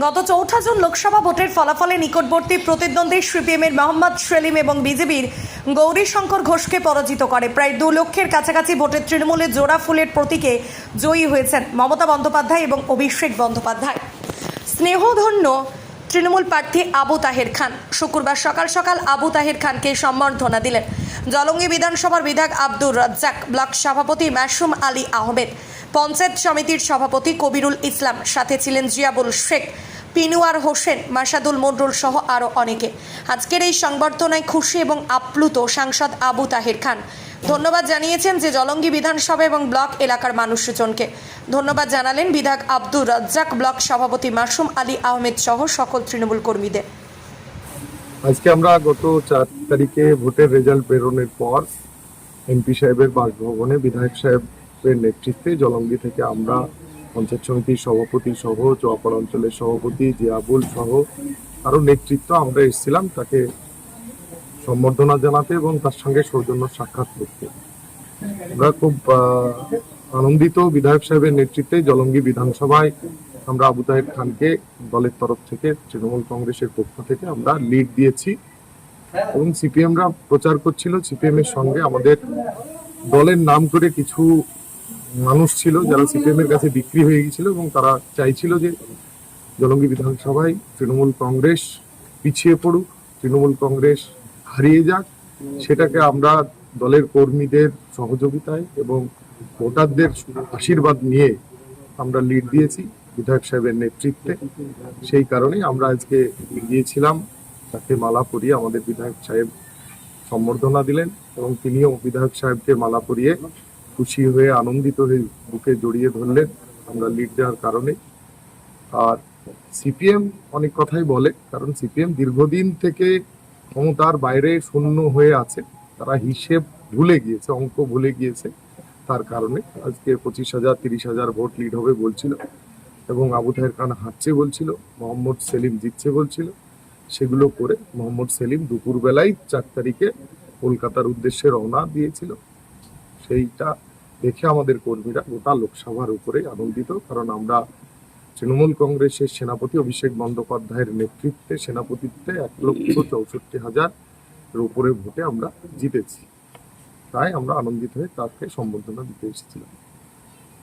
গত চৌঠা জুন লোকসভা ভোটের ফলাফলে নিকটবর্তী প্রতিদ্বন্দ্বী সিপিএমের মোহাম্মদ সেলিম এবং বিজেপির গৌরীশঙ্কর ঘোষকে পরাজিত করে। প্রায় দু লক্ষের কাছাকাছি ভোটের তৃণমূলের জোড়া ফুলের প্রতীকে জয়ী হয়েছেন মমতা বন্দ্যোপাধ্যায় এবং অভিষেক বন্দ্যোপাধ্যায়। স্নেহধন্য তৃণমূল প্রার্থী আবু তাহের খান। শুক্রবার সকাল সকাল আবু তাহের খানকে সম্বর্ধনা দিলেন। জলঙ্গি বিধানসভার বিধায়ক আব্দুর রাজ্জাক, ব্লক সভাপতি মাসুম আলী আহমেদ, পঞ্চায়েত সমিতির সভাপতি কবিরুল ইসলাম, সাথে ছিলেন জিয়াবুল শেখ, পিনুয়ার হোসেন, মাসাদুল মন্ডল সহ আরও অনেকে। আজকের এই সংবর্ধনায় খুশি এবং আপ্লুত সাংসদ আবু তাহের খান। ধন্যবাদ জানিয়েছেন যে জলঙ্গি বিধানসভা এবং ব্লক এলাকার মানুষজনকে। ধন্যবাদ জানালেন বিধায়ক আব্দুর রাজ্জাক, ব্লক সভাপতি মাসুম আলী আহমেদ সহ সকল তৃণমূল কর্মীদের। আজকে আমরা গত চার তারিখে ভোটের রেজাল্ট বেরোনোর পর এমপি সাহেবের বাসভবনে বিধায়ক সাহেবের নেতৃত্বে জলঙ্গি থেকে আমরা পঞ্চায়েত সমিতির সভাপতি সহ, চুয়াপাড়া অঞ্চলের সভাপতি জিয়াবুল সহ আরও নেতৃত্ব আমরা এসেছিলাম তাকে সম্বর্ধনা জানাতে এবং তার সঙ্গে সৌজন্য সাক্ষাৎ করতে। আমরা খুব আনন্দিত বিধায়ক সাহেবের নেতৃত্বে জলঙ্গি বিধানসভায় আমরা আবু তাহের খানকে দলের তরফ থেকে তৃণমূল কংগ্রেসের পক্ষ থেকে আমরা লিড দিয়েছি। এবং সিপিএমরা প্রচার করছিল সিপিএম এর সঙ্গে আমাদের দলের নাম করে কিছু মানুষ ছিল যারা সিপিএম এর কাছে বিক্রি হয়ে গিয়েছিল এবং তারা চাইছিল যে জলঙ্গি বিধানসভায় তৃণমূল কংগ্রেস পিছিয়ে পড়ুক, তৃণমূল কংগ্রেস হারিয়ে যাক। সেটাকে আমরা দলের কর্মীদের সহযোগিতায় এবং ভোটারদের আশীর্বাদ নিয়ে আমরা লিড দিয়েছি। বিধায়ক সাহেবের নেতৃত্বে। সেই কারণে আমরা আজকে গিয়েছিলাম, তাকে মালা পরিয়ে আমাদের বিধায়ক সাহেব সম্বর্ধনা দিলেন এবং তিনিও বিধায়ক সাহেবকে মালা পরিয়ে খুশি হয়ে, আনন্দিত হয়ে বুকে জড়িয়ে ধরলেন আমরা লিড দেওয়ার কারণে। আর সিপিএম অনেক কথাই বলে, কারণ সিপিএম দীর্ঘদিন থেকে ক্ষমতার বাইরে শূন্য হয়ে আছে। তারা হিসেব ভুলে গিয়েছে, অঙ্ক ভুলে গিয়েছে। তার কারণে আজকে পঁচিশ হাজার, তিরিশ হাজার ভোট লিড হবে বলছিল। এবং আবু তাহের খান হারছে বলছিল, মোহাম্মদ সেলিম জিতছে বলছিল। সেগুলো করে মোহাম্মদ সেলিম দুপুরবেলায় চার তারিখে কলকাতার উদ্দেশ্যে রওনা দিয়েছিল। সেইটা দেখে আমাদের কর্মীরা গোটা লোকসভার উপরে আনন্দিত, কারণ আমরা তৃণমূল কংগ্রেসের সেনাপতি অভিষেক বন্দ্যোপাধ্যায়ের নেতৃত্বে, সেনাপতিত্বে এক লক্ষ চৌষট্টি হাজার উপরে ভোটে আমরা জিতেছি। তাই আমরা আনন্দিত হয়ে তাকে সম্বর্ধনা দিতে এসেছিলাম।